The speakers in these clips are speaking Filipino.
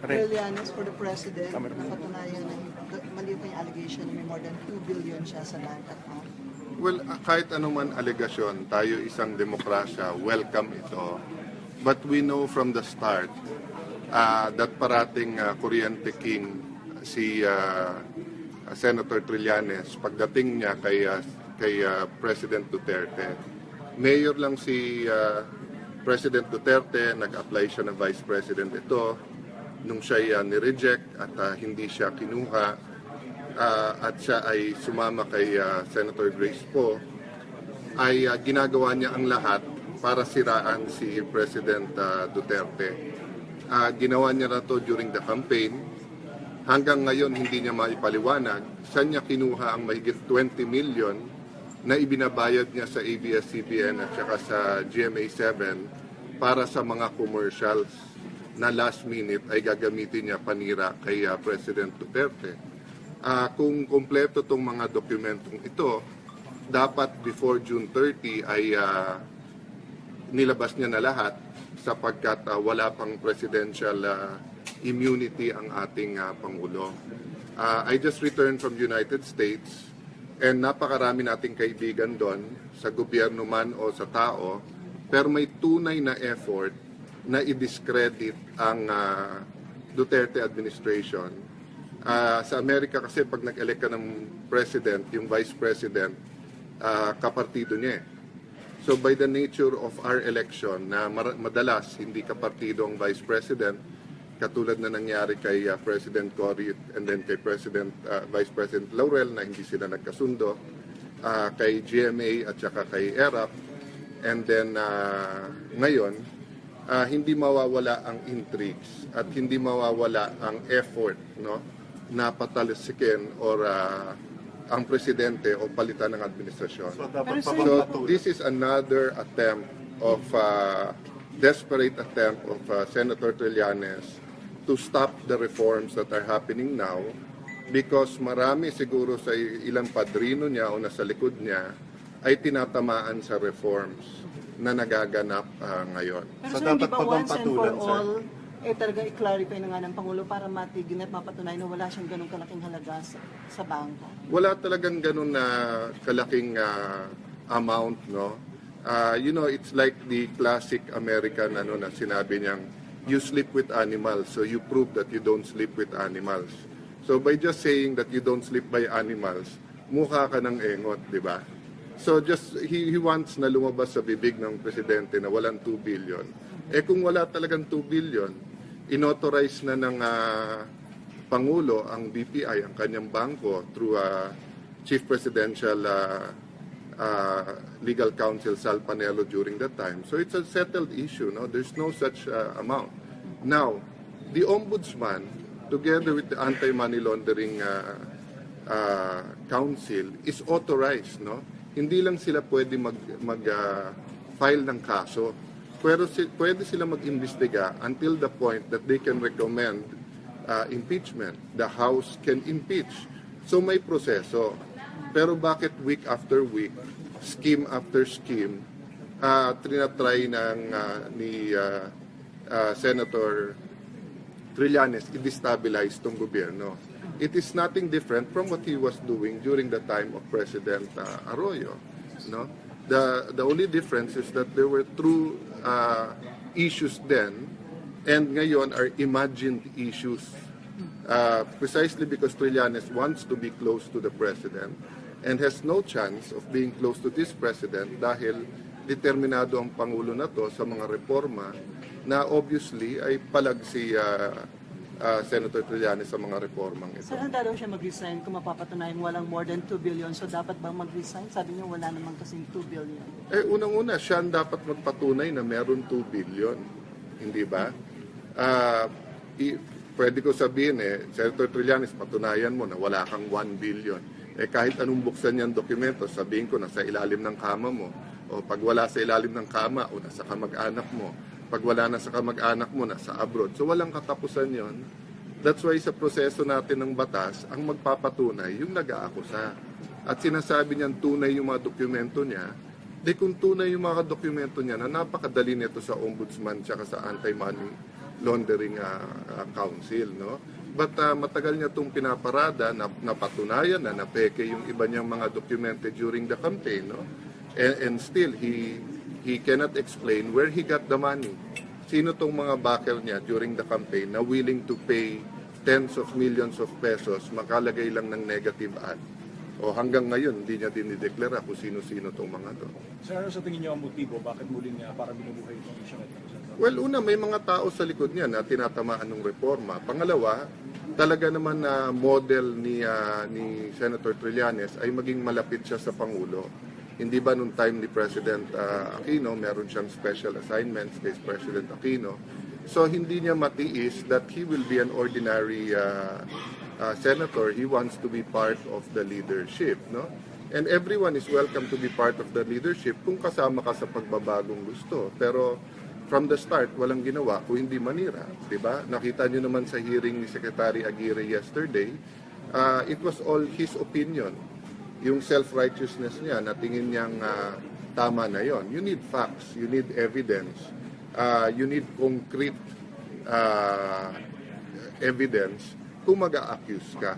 Trillanes for the president, napatunayan na mali pa yung allegation na may more than 2 billion siya sa bank account. Well, ah, kahit anuman alegasyon, tayo isang demokrasya, welcome ito. But we know from the start uh, that parating uh, Kuryente King si uh, Senator Trillanes pagdating niya kay uh, kay uh, President Duterte. Mayor lang si uh, President Duterte, nag-apply siya ng Vice President ito nung siya uh, ni-reject at uh, hindi siya kinuha ah, at siya ay sumama kay ah, Senator Grace Poe, ay ah, ginagawa niya ang lahat para siraan si President ah, Duterte. Ah, ginawa niya na to during the campaign. Hanggang ngayon hindi niya maipaliwanag. Saan niya kinuha ang mahigit 20 million na ibinabayad niya sa ABS-CBN at saka sa GMA7 para sa mga commercials na last minute ay gagamitin niya panira kay ah, President Duterte. Ah, kung kompleto tong mga dokumentong ito, dapat before June 30 ay ah, nilabas niya na lahat sapagkat ah, wala pang presidential ah, immunity ang ating ah, Pangulo. Ah, I just returned from United States and napakarami nating kaibigan doon sa gobyerno man o sa tao pero may tunay na effort na i-discredit ang ah, Duterte administration. Ah, sa Amerika kasi pag nag-elect ka ng president, yung vice president, ah, kapartido niya eh. So by the nature of our election na madalas hindi kapartido ang vice president katulad na nangyari kay uh, President Cory and then kay President uh, Vice President Laurel na hindi sila nagkasundo uh, kay GMA at saka kay ERAP and then uh, ngayon uh, hindi mawawala ang intrigues at hindi mawawala ang effort no na patalisikin or uh, ang presidente o palitan ng administrasyon. So dapat So patuloy? this is another attempt of uh, desperate attempt of uh, Senator Trillanes to stop the reforms that are happening now because marami siguro sa ilang padrino niya o nasa likod niya ay tinatamaan sa reforms na nagaganap uh, ngayon. Pero So, sir, hindi dapat ba pa bang once and for patulan, sir? all, eh talaga i-clarify na nga ng Pangulo para matigin at mapatunayan na wala siyang ganong kalaking halaga sa, sa bangko? wala talagang ganun na kalaking ah, amount, no? Ah, you know, it's like the classic American ano na sinabi niyang you sleep with animals, so you prove that you don't sleep with animals. So by just saying that you don't sleep by animals, mukha ka ng engot, di ba? So just he, he wants na lumabas sa bibig ng presidente na walang 2 billion. Eh kung wala talagang 2 billion, inauthorize na ng ah, Pangulo ang BPI, ang kanyang bangko through ah, Chief Presidential ah, ah, Legal Counsel Sal Panelo during that time. So it's a settled issue. No, there's no such ah, amount. Now, the ombudsman, together with the anti-money laundering ah, ah, council, is authorized. No, hindi lang sila pwede mag mag ah, file ng kaso. Pero si, pwede sila mag-imbestiga until the point that they can recommend uh, impeachment. The House can impeach. So may proseso. Pero bakit week after week, scheme after scheme, uh, trinatry ng uh, ni uh, uh, Senator Trillanes i-destabilize tong gobyerno. It is nothing different from what he was doing during the time of President uh, Arroyo. No? The, the only difference is that there were true uh, issues then and ngayon are imagined issues uh, precisely because Trillanes wants to be close to the president and has no chance of being close to this president dahil determinado ang Pangulo na to sa mga reforma na obviously ay palag si uh, uh, Senator Trillanes sa mga reformang ito. Handa daw siya mag-resign kung mapapatunayan walang more than 2 billion. So dapat bang mag-resign? Sabi niyo wala naman kasing 2 billion. Eh, unang-una, siya ang dapat magpatunay na meron 2 billion. Hindi ba? Ah, i- pwede ko sabihin eh, Senator Trillanes, patunayan mo na wala kang 1 billion. Eh, kahit anong buksan niyang dokumento, sabihin ko nasa ilalim ng kama mo. O pag wala sa ilalim ng kama, o nasa kamag-anak mo. Pag wala na sa kamag-anak mo, nasa abroad. So walang katapusan yon. That's why sa proseso natin ng batas, ang magpapatunay yung nag-aakusa. At sinasabi niyan tunay yung mga dokumento niya, di kung tunay yung mga dokumento niya na napakadali nito sa ombudsman tsaka sa anti-money Laundering ah, ah, Council, no? But ah, matagal niya itong pinaparada na napatunayan na napeke yung iba niyang mga documented during the campaign, no? And, and still, he he cannot explain where he got the money. Sino tong mga backer niya during the campaign na willing to pay tens of millions of pesos makalagay lang ng negative ad. O hanggang ngayon, hindi niya dinideklara kung sino-sino tong mga to. Sir, ano sa tingin niyo ang motibo? Bakit muling uh, para binubuhay itong issue? Well, una, may mga tao sa likod niya na tinatamaan ng reforma. Pangalawa, talaga naman na model ni, ah, ni Senator Trillanes ay maging malapit siya sa Pangulo. Hindi ba nung time ni President ah, Aquino, meron siyang special assignments kay President Aquino. So, hindi niya matiis that he will be an ordinary ah, ah, senator. He wants to be part of the leadership, no? And everyone is welcome to be part of the leadership kung kasama ka sa pagbabagong gusto. Pero from the start, walang ginawa kung hindi manira. ba? Nakita nyo naman sa hearing ni Secretary Aguirre yesterday, uh, it was all his opinion. Yung self-righteousness niya na tingin niyang uh, tama na yon. You need facts, you need evidence, uh, you need concrete uh, evidence kung mag accuse ka.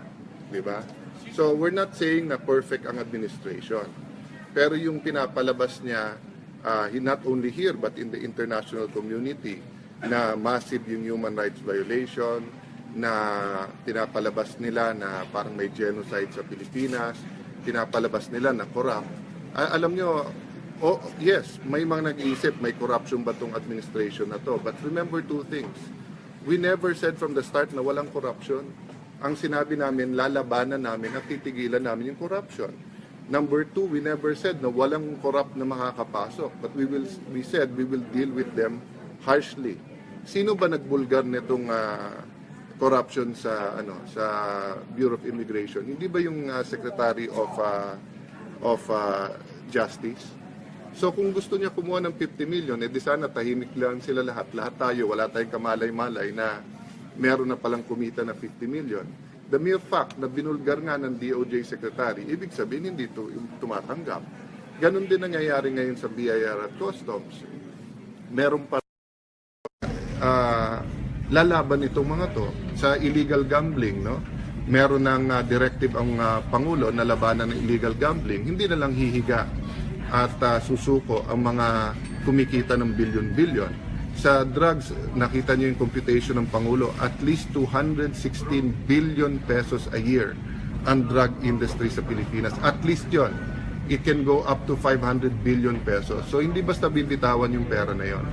Di ba? So, we're not saying na perfect ang administration. Pero yung pinapalabas niya, uh, not only here but in the international community, na massive yung human rights violation, na pinapalabas nila na parang may genocide sa Pilipinas, pinapalabas nila na corrupt. Alam nyo, oh, yes, may mga nag-iisip, may corruption ba tong administration na to? But remember two things. We never said from the start na walang corruption. Ang sinabi namin, lalabanan namin at titigilan namin yung corruption. Number two, we never said na walang corrupt na makakapasok. But we will, we said we will deal with them harshly. Sino ba nagbulgar nitong ah, corruption sa ano sa Bureau of Immigration? Hindi ba yung ah, Secretary of ah, of ah, Justice? So kung gusto niya kumuha ng 50 million, eh di sana tahimik lang sila lahat. Lahat tayo, wala tayong kamalay-malay na meron na palang kumita na 50 million. The mere fact na binulgar nga ng DOJ Secretary, ibig sabihin hindi ito tumatanggap. Ganon din nangyayari ngayon sa BIR at Customs. Meron pa ah, lalaban itong mga to sa illegal gambling, no? Meron ng ah, directive ang ah, Pangulo na labanan ng illegal gambling. Hindi na lang hihiga at ah, susuko ang mga kumikita ng bilyon-bilyon. Sa drugs, nakita niyo yung computation ng Pangulo, at least 216 billion pesos a year ang drug industry sa Pilipinas. At least yon it can go up to 500 billion pesos. So hindi basta bibitawan yung pera na yon.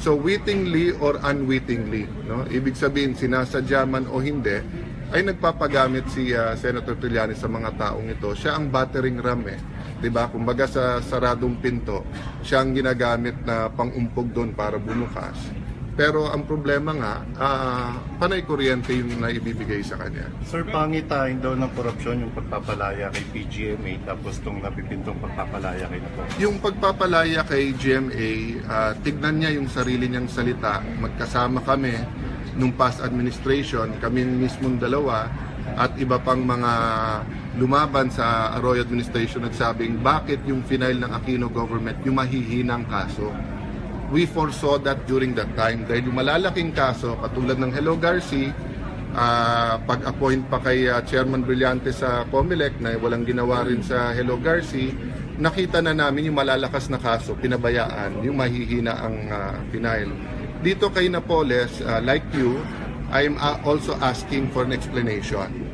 So wittingly or unwittingly, no? Ibig sabihin sinasadya man o hindi, ay nagpapagamit si ah, Senator Trillanes sa mga taong ito. Siya ang battering ram eh. 'Di ba? Kumbaga sa saradong pinto, siya ang ginagamit na pangumpog doon para bumukas. Pero ang problema nga, ah, panay kuryente yung naibibigay sa kanya. Sir, pangitain daw ng korupsyon yung pagpapalaya kay PGMA tapos itong napipintong pagpapalaya kay Napo. Yung pagpapalaya kay GMA, ah, tignan niya yung sarili niyang salita. Magkasama kami nung past administration, kami mismong dalawa at iba pang mga lumaban sa Arroyo administration nagsabing bakit yung final ng Aquino government yung mahihinang kaso. We foresaw that during that time dahil yung malalaking kaso katulad ng Hello Garci, ah, pag-appoint pa kay ah, Chairman Brillante sa COMELEC na walang ginawa rin sa Hello Garci, nakita na namin yung malalakas na kaso, pinabayaan, yung mahihina ang ah, final. Dito kay Napoles, ah, like you, I'm also asking for an explanation.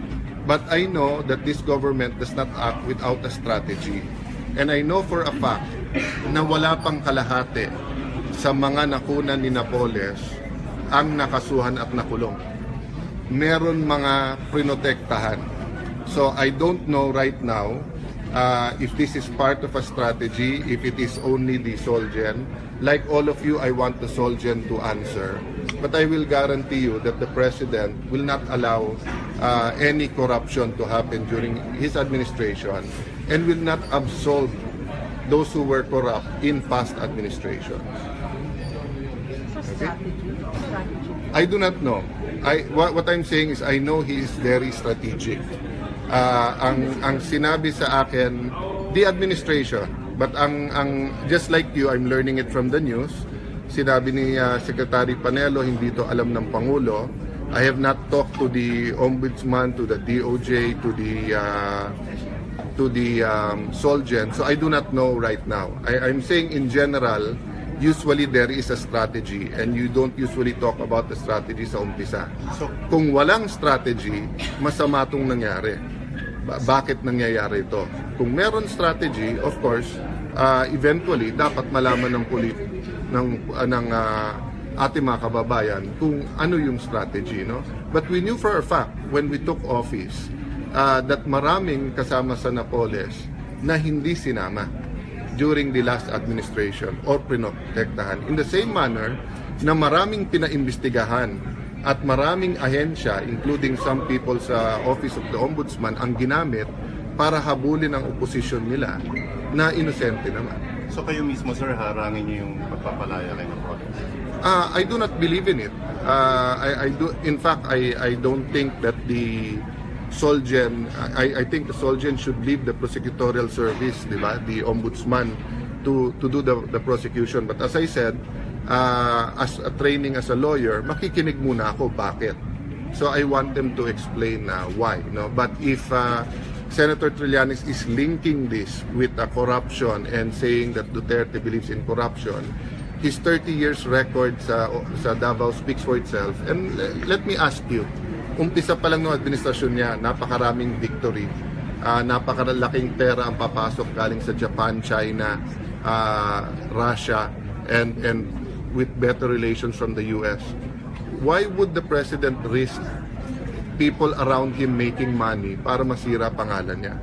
But I know that this government does not act without a strategy. And I know for a fact na wala pang kalahati sa mga nakunan ni Napoles ang nakasuhan at nakulong. Meron mga prinotektahan. So I don't know right now uh, if this is part of a strategy, if it is only the Solgen. Like all of you, I want the Solgen to answer. But I will guarantee you that the President will not allow uh, any corruption to happen during his administration and will not absolve those who were corrupt in past administrations. I do not know. I what, what I'm saying is I know he is very strategic. Ah, ang ang sinabi sa akin the administration but ang ang just like you I'm learning it from the news. Sinabi ni ah, Secretary Panelo, hindi to alam ng Pangulo. I have not talked to the Ombudsman, to the DOJ, to the uh, to the um, Solgen. So I do not know right now. I, I'm saying in general, usually there is a strategy and you don't usually talk about the strategy sa umpisa. So, Kung walang strategy, masama itong nangyari. Ba- bakit nangyayari ito? Kung meron strategy, of course, uh, eventually, dapat malaman ng pulit ng, uh, ng uh, ating mga kababayan kung ano yung strategy. No? But we knew for a fact, when we took office, uh, that maraming kasama sa Napoles na hindi sinama during the last administration or pinotektahan. In the same manner na maraming pinaimbestigahan at maraming ahensya, including some people sa Office of the Ombudsman, ang ginamit para habulin ang oposisyon nila na inosente naman. so kayo mismo sir, harangin niyo yung pagpapalaya kay Napoles. Uh, I do not believe in it. Uh, I, I do. In fact, I, I don't think that the Solgen. I, I think Solgen should leave the prosecutorial service, di ba? The ombudsman to to do the, the prosecution. But as I said, uh, as a training as a lawyer, makikinig muna ako bakit. So I want them to explain uh, why. No, but if uh, Senator Trillanes is linking this with uh, corruption and saying that Duterte believes in corruption, his 30 years record sa, sa Davao speaks for itself. And le- let me ask you, umpisa pa lang ng administrasyon niya, napakaraming victory, ah, napakalaking pera ang papasok galing sa Japan, China, ah, Russia, and, and with better relations from the US. Why would the President risk people around him making money para masira pangalan niya.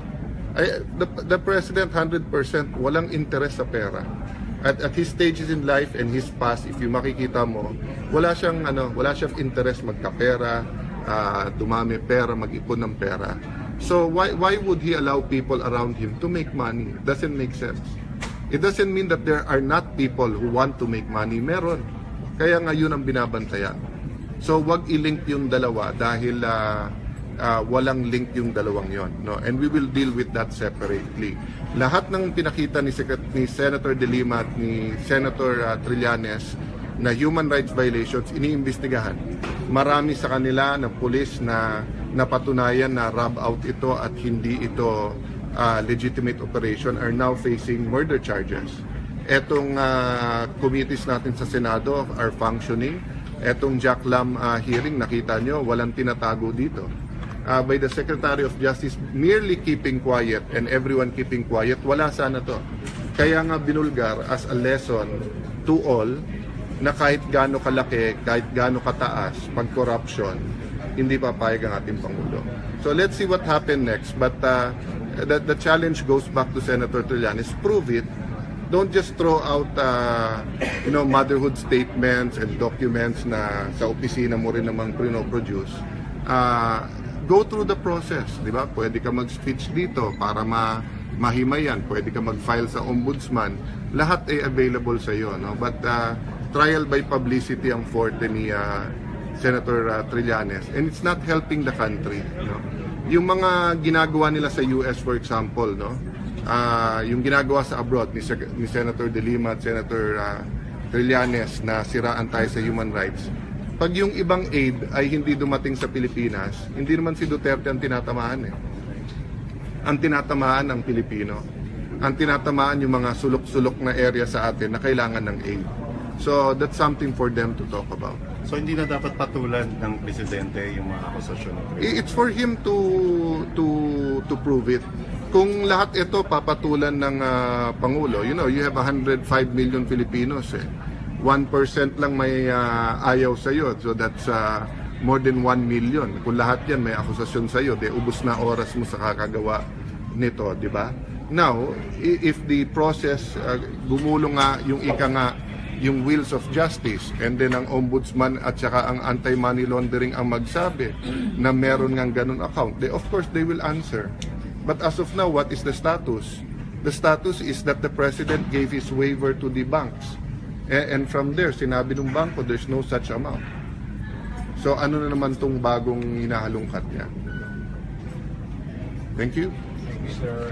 Ay, the, the President 100% walang interest sa pera. At at his stages in life and his past, if you makikita mo, wala siyang ano, wala siyang interest magkapera, ah, dumami pera, mag-ipon ng pera. So why why would he allow people around him to make money? Doesn't make sense. It doesn't mean that there are not people who want to make money. Meron. Kaya nga yun ang binabantayan. So wag i-link yung dalawa dahil ah, ah, walang link yung dalawang yon, no? And we will deal with that separately. Lahat ng pinakita ni, Secret- ni Senator De Lima at ni Senator ah, Trillanes na human rights violations iniimbestigahan. Marami sa kanila na pulis na napatunayan na rob out ito at hindi ito ah, legitimate operation are now facing murder charges. Etong ah, committees natin sa Senado are functioning. Etong Jack Lam ah, hearing, nakita nyo, walang tinatago dito. Ah, by the Secretary of Justice merely keeping quiet and everyone keeping quiet, wala sana to. Kaya nga binulgar as a lesson to all na kahit gaano kalaki, kahit gaano kataas, pag corruption, hindi papayag ang ating Pangulo. So let's see what happen next. But uh, the, the challenge goes back to Senator Trillanes. Prove it. Don't just throw out uh, you know, motherhood statements and documents na sa opisina mo rin namang produce. Uh, go through the process, di ba? Pwede ka mag-speech dito para ma mahimayan. Pwede ka mag-file sa ombudsman. Lahat ay available sa iyo, no? But uh, trial by publicity ang forte ni uh, Senator uh, Trillanes and it's not helping the country, no? Yung mga ginagawa nila sa US for example, no? Ah, yung ginagawa sa abroad ni, ni Senator De Lima at Senator uh, Trillanes na siraan tayo sa human rights. Pag yung ibang aid ay hindi dumating sa Pilipinas, hindi naman si Duterte ang tinatamaan eh. Ang tinatamaan ang Pilipino. Ang tinatamaan yung mga sulok-sulok na area sa atin na kailangan ng aid. So that's something for them to talk about. So hindi na dapat patulan ng presidente yung mga akusasyon ng It's for him to to to prove it. Kung lahat ito papatulan ng ah, pangulo, you know, you have 105 million Filipinos eh. 1% lang may ah, ayaw sa iyo. So that's ah, more than 1 million. Kung lahat 'yan may akusasyon sa iyo, de ubos na oras mo sa kakagawa nito, di ba? Now, if the process ah, gumulong nga yung ika nga yung wheels of justice and then ang ombudsman at saka ang anti-money laundering ang magsabi na meron ngang ganun account, they, of course they will answer. But as of now, what is the status? The status is that the president gave his waiver to the banks. A- And from there, sinabi ng bangko, there's no such amount. So ano na naman tong bagong hinahalungkat niya? Thank you. Sir,